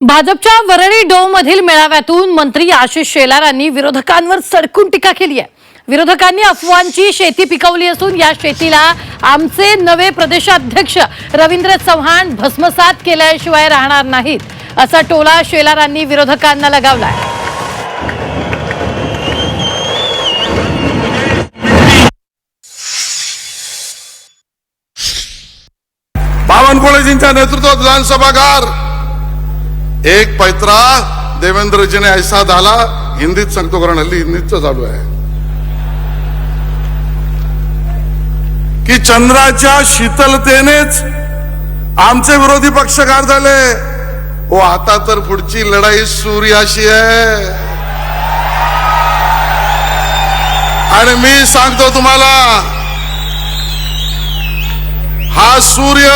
भाजपच्या वरळी डोमधील मेळाव्यातून मंत्री आशिष शेलारांनी विरोधकांवर सडकून टीका केली आहे. विरोधकांनी अफवांची शेती पिकवली असून या शेतीला आमचे नवे प्रदेशाध्यक्ष रवींद्र चव्हाण भस्मसात केल्याशिवाय राहणार नाहीत असा टोला शेलारांनी विरोधकांना लगावलाय. बावनकुळेजींच्या नेतृत्वात विधानसभागार एक पैत्रा देवेंद्रजीने ऐसा झाला हिंदीत सांगतो कारण हल्ली हिंदीच चालू आहे. की चंद्राच्या शीतलतेनेच आमचे विरोधी पक्षकार झाले. हो आता तर पुढची लढाई सूर्याशी आहे. आणि मी सांगतो तुम्हाला हा सूर्य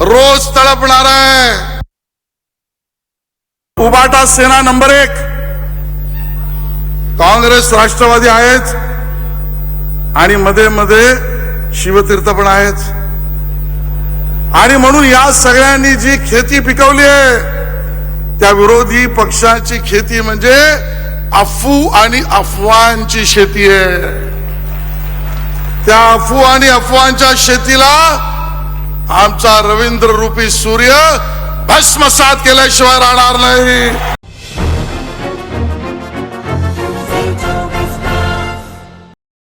रोज तळपणार आहे. उबाटा सेना नंबर एक। काँग्रेस राष्ट्रवादी आहेच आणि मध्ये मध्ये शिवतीर्थ पण आहेच आणि म्हणून या सगळ्यांनी जी खेती पिकवली आहे त्या विरोधी पक्षाची खेती म्हणजे अफू आणि अफवांची शेती आहे. त्या अफू आणि अफवांच्या शेतीला आमचा रवींद्र रूपी सूर्य भस्मसात केल्याशिवाय राहणार नाही.